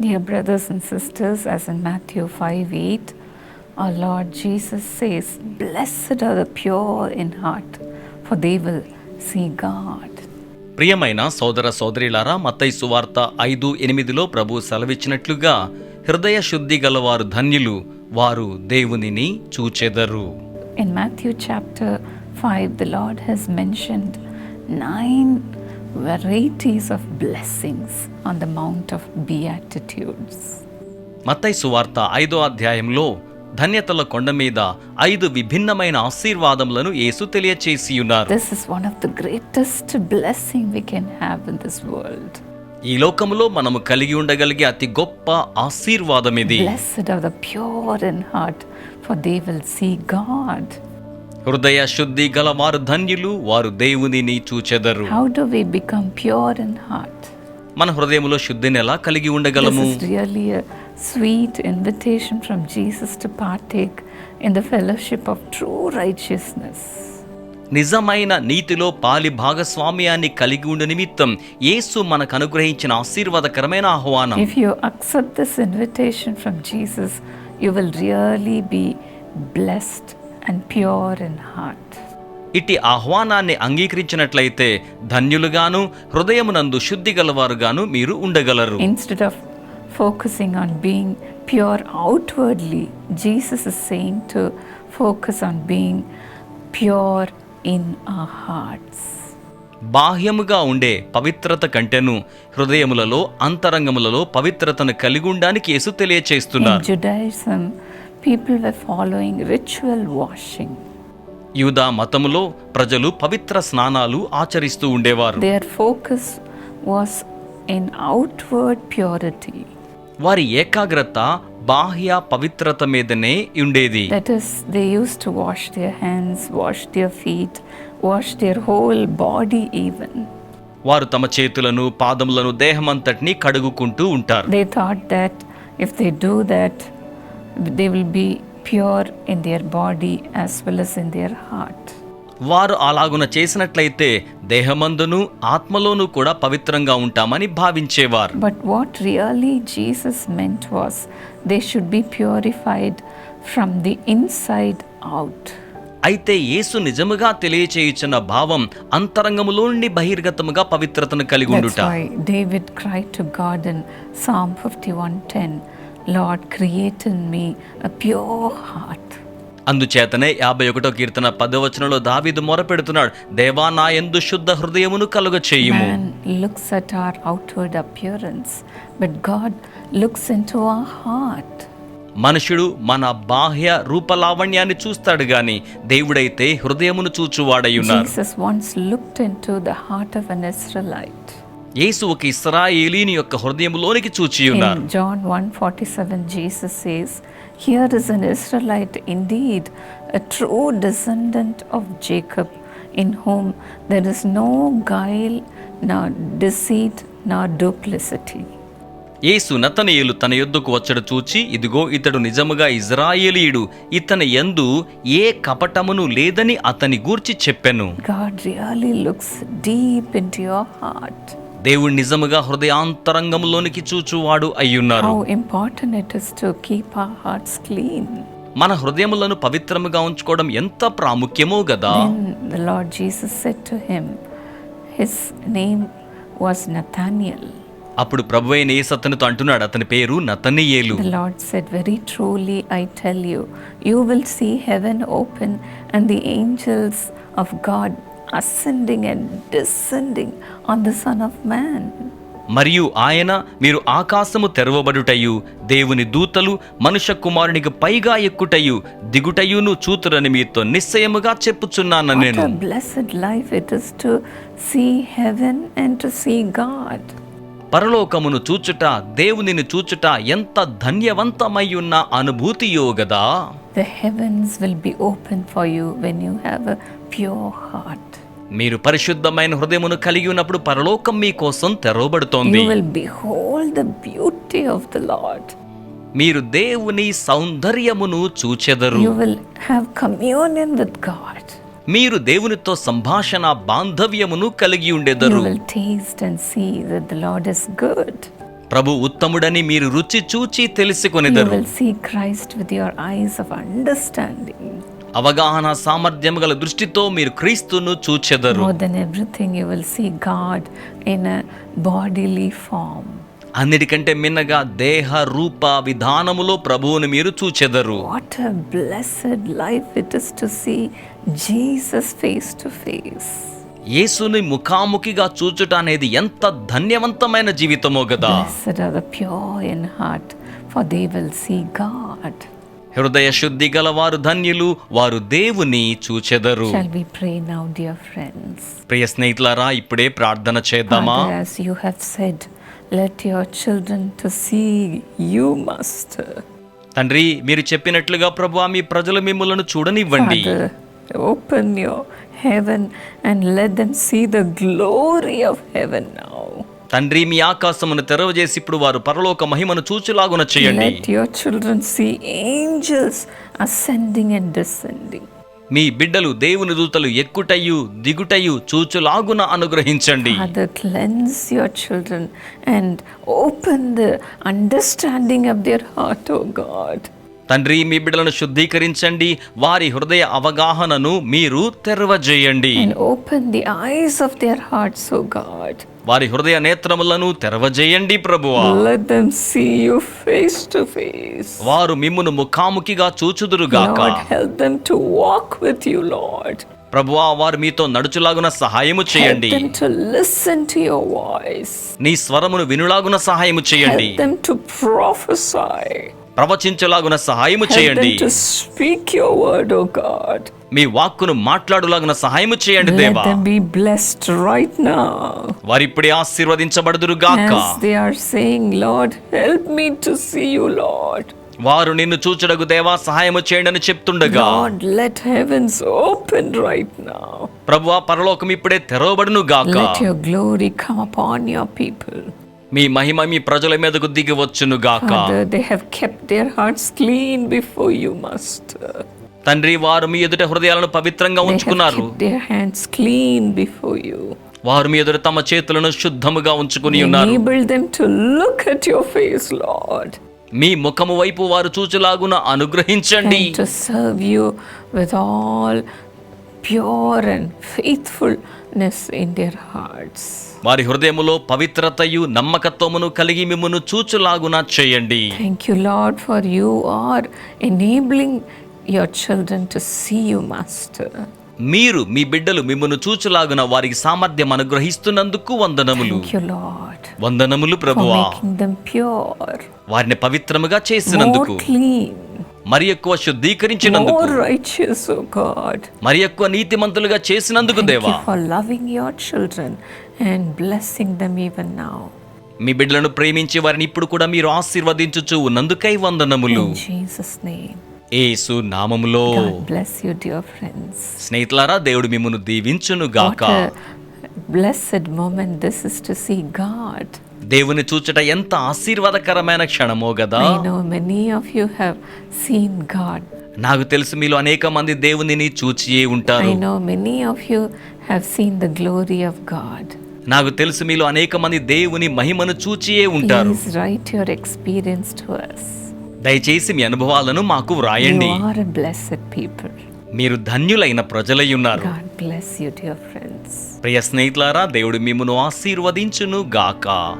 Dear brothers and sisters, as in Matthew 5 8, our Lord Jesus says, Blessed are the pure in heart, for they will see God. ప్రియమైన సోదర సోదరిలారా మత్తయి సువార్త ఐదు ఎనిమిదిలో ప్రభు సెలవిచ్చినట్లుగా హృదయ శుద్ధి గలవారు ధన్యులు వారు దేవునిని చూచెదరు In Matthew chapter 5, the Lord has mentioned nine varieties of blessings on the of beatitudes మతైసు వార్త ఐదో అధ్యాయంలో ధన్యతల కొండ మీద ఐదు విభిన్నమైన ఆశీర్వాదములను యేసు తెలియచేసి ఉన్నారు is one of the greatest blessing we can have in this world ఈ లోకంలో మనము కలిగి ఉండగలిగే అతి గొప్ప ఆశీర్వాదం ఇది. Blessed are the pure in heart for they will see God హృదయ శుద్ధి గల వారు ధన్యులు వారు దేవుని చూచెదరు how do we pure in heart మన హృదయంలో శుద్ధిని ఎలా కలిగి ఉండగలము? Really sweet invitation from Jesus to partake in the fellowship of true righteousness నిజమైన నీతిలో పాలి భాగస్వామ్యాన్ని కలిగి ఉండ నిమిత్తం యేసు మనకు అనుగ్రహించిన ఆశీర్వాదకరమైన ఆహ్వానం. If you accept this invitation from Jesus you will really be blessed and pure in heart. ఇట్టి ఆహ్వానాన్ని అంగీకరించినట్లయితే ధన్యులుగాను హృదయమునందు శుద్ధి గలవారుగాను మీరు ఉండగలరు of focusing on being pure outwardly, Jesus is saying to focus on being pure in our hearts. బాహ్యముగా ఉండే పవిత్రత కంటెను హృదయములలో అంతరంగములలో పవిత్రతను కలిగి ఉండడానికి యేసు తెలియచేస్తున్నారు In people were following ritual washing యూదా మతములో ప్రజలు పవిత్ర స్నానాలు ఆచరిస్తూ ఉండేవారు. Their focus was in outward purity వారి ఏకాగ్రత బాహ్య పవిత్రత మీదనే ఉండేది. That is they use to wash their hands wash their feet wash their whole body even వారు తమ చేతులను పాదములను దేహమంతటిని కడుగుకుంటూ ఉంటారు. They thought that if they do that they will be pure in their body as well as in their heart వారు అలాగున చేసినట్లయితే దేహమందును ఆత్మలోను కూడా పవిత్రంగా ఉంటామని భావించేవారు. But what really Jesus meant was they should be purified from the inside out అయితే యేసు నిజముగా తెలియచేయుచున్న భావం అంతరంగములోండి బహిర్గతముగా పవిత్రతను కలిగి ఉండుట. David cry to god in psalm fifty one ten Lord create in me a pure heart అందుచేతనే యాభై ఒకటో కీర్తన పదవచనంలో దావీదు మొరపెడుతున్నాడు దేవా నా ఎందు శుద్ధ హృదయమును కలుగ చేయు looks at our outward appearance but God looks into heart మనుషుడు మన బాహ్య రూపలావణ్యాన్ని చూస్తాడు గాని దేవుడైతే హృదయమును చూచువాడై ఉన్నారు. Jesus wants looked the heart of an Israelite యేసు ఒక ఇస్రాయేలీని యొక్క హృదయములోనికి చూచి ఉన్నారు. John 147 Jesus says here is an Israelite indeed a true descendant of Jacob in whom there is no guile no deceit no duplicity యేసు నతనయులు తన యుద్ధకు వచ్చడు చూచి ఇదిగో ఇతడు నిజముగా ఇజ్రాయేలీయుడు ఇతని ఎందు ఏ కపటమును లేదని అతని గూర్చి చెప్పాను. God looks deep in heart దేవుడు నిజముగా హృదయాంతరంగంలోనికి చూచువాడు అయ్యున్నారు. మన హృదయములను పవిత్రముగా ఉంచుకోవడం ఎంత ప్రాముఖ్యమో కదా అప్పుడు ప్రభు అయిన ఏ సత్తును అంటున్నాడు అతని పేరు Nathanael. The lord said I tell you you will see heaven open and the angels of God ascending and descending on the Son of Man. మరియు ఆయన మీరు ఆకాశము తెరవబడుటయు దేవుని దూతలు మనుష్య కుమారునికి పైగా ఎక్కుటయు దిగుటయును చూతురని మీతో నిశ్చయముగా చెప్పుచున్నాను నేను blessed life it is to see heaven and to see God. పరలోకమును చూచుట దేవునిని చూచుట ఎంత ధన్యవంతమై ఉన్న అనుభూతియో గదా The heavens will be open for you when you have a pure heart. మీరు పరిశుద్ధమైన హృదయమును కలిగి ఉన్నప్పుడు పరలోకం మీ కోసం తెరవబడుతోంది You will behold the beauty of the Lord. మీరు దేవుని సౌందర్యమును చూచెదరు You will have communion with God. మీరు దేవునితో సంభాషణ బాంధవ్యమును కలిగి ఉండెదరు will taste and see that the Lord is good. ప్రభు ఉత్తముడని మీరు రుచి చూచి తెలుసుకొనిదరు. అవగాహన సామర్థ్యం గల దృష్టితో మీరు క్రీస్తును చూచెదరు. అన్నిటికంటే మిన్నగా దేహ రూప విధానములో ప్రభువును మీరు చూచెదరు. What blessed life it is to see Jesus face to face యేసుని ముఖాముఖిగా చూచుట అనేది ఎంత ధన్యవంతమైన జీవితమో కదా. హృదయ శుద్ధి గల వారు ధన్యులు వారు దేవుని చూచెదరు. ప్రియ స్నేహితులారా ఇప్పుడే ప్రార్థన చేద్దామా? You have said let your children to see you master తండ్రి మీరు చెప్పినట్లుగా ప్రభు మీ ప్రజలు మిమ్మల్ని చూడనివ్వండి. Open your heaven and let them see the glory of heaven now. తండ్రి మీ ఆకాశమును తెరవజేసి ఇప్పుడు వారు పరలోక మహిమను చూచులాగున చేయండి Let your children see angels ascending and descending. మీ బిడ్డలు దేవుని దూతలు ఎక్కుటయు దిగుటయు చూచులాగున అనుగ్రహించండి Father, cleanse your children and open the understanding of their heart, O God. తండ్రి మీ బిడ్డలను శుద్ధీకరించండి వారి హృదయ అవగాహనను మీరు తెరవజేయండి the eyes of their hearts, O God. వారి హృదయ నేత్రములను తెరవజేయండి ప్రభువా them see you face to face. వారు మిమ్మును ముఖాముఖిగా them to walk with you, Lord. ప్రభువా వారు మీతో నడుచులాగున సహాయము చేయండి them to listen to your voice. నీ స్వరమును వినులాగున సహాయము చేయండి ప్రవచించలాగున సహాయము చేయండి. మీ వాక్కును మాట్లాడులాగిన సహాయం చేయండి దేవా. రైట్ నా వారి ఇప్పుడే ఆశీర్వదించబడదురు గాక. Help me to see you lord వారు నిన్ను చూచడకు దేవా సహాయము చేయండి అని చెప్తుండగా లెట్ హెవెన్స్ ఓపెన్ రైట్ నా ప్రభువా పరలోకం ఇప్పుడే తెరవబడును గాక. లెట్ యువర్ గ్లోరీ పీపుల్ మీ మహిమ మీ ప్రజల మీదకు దిగి వచ్చును గాక. They have kept hearts clean before you master తండ్రి వారు మీ ఎదుట హృదయాలను పవిత్రంగా ఉంచుకున్నారు. Their hands clean before you వారు మీ ఎదురు తమ చేతులను శుద్ధముగా ఉంచుకుని ఉన్నారు. Enable them to look at your face lord మీ ముఖము వైపు వారు చూచలాగున అనుగ్రహించండి. To with all pure and faithful goodness in their hearts వారి హృదయములో పవిత్రతయు నమ్మకత్వమును కలిగి మిమ్మును చూచులాగున చేయండి. Thank you lord for you are enabling your children to see you master మీరు మీ బిడ్డలు మిమ్మును చూచులాగున వారికి సామర్థ్యం అనుగ్రహిస్తున్నందుకు వందనములు. వందనములు ప్రభువా. వారిని పవిత్రముగా చేసినందుకు. క్లీన్ మరి ఎక్కువ శుద్ధీకరించినందుకు. మరి ఎక్కువ నీతిమంతులుగా చేసినందుకు దేవా. మీ బిడ్డలను ప్రేమించి వారిని ఇప్పుడు కూడా మీరు ఆశీర్వదించుచు ఉన్నందుకై వందనములు. ఏసు నామములో. బ్లెస్ యు ఫ్రెండ్స్ స్నేహితులారా దేవుడు మిమ్మును దీవించును గాక blessed moment this is to see God దేవుని చూచట ఎంత ఆశీర్వాదకరమైన క్షణమో కదా ఆఫ్ యు సీన్ గాడ్ నాకు తెలుసు మీలో అనేక మంది దేవునిని చూచియే ఉంటారు. I of you have seen the glory of God నాకు తెలుసు మీలో అనేక మంది దేవుని మహిమను చూచియే ఉంటారు. రైట్ యువర్ ఎక్స్‌పీరియన్స్ దయచేసి మీ అనుభవాలను మాకు వ్రాయండి. యు మీరు ధన్యులైన ప్రజలై ఉన్నారు. గాడ్ ఫ్రెండ్స్ ప్రియ స్నేహితులారా దేవుడు మిమ్మును ఆశీర్వదించును గాక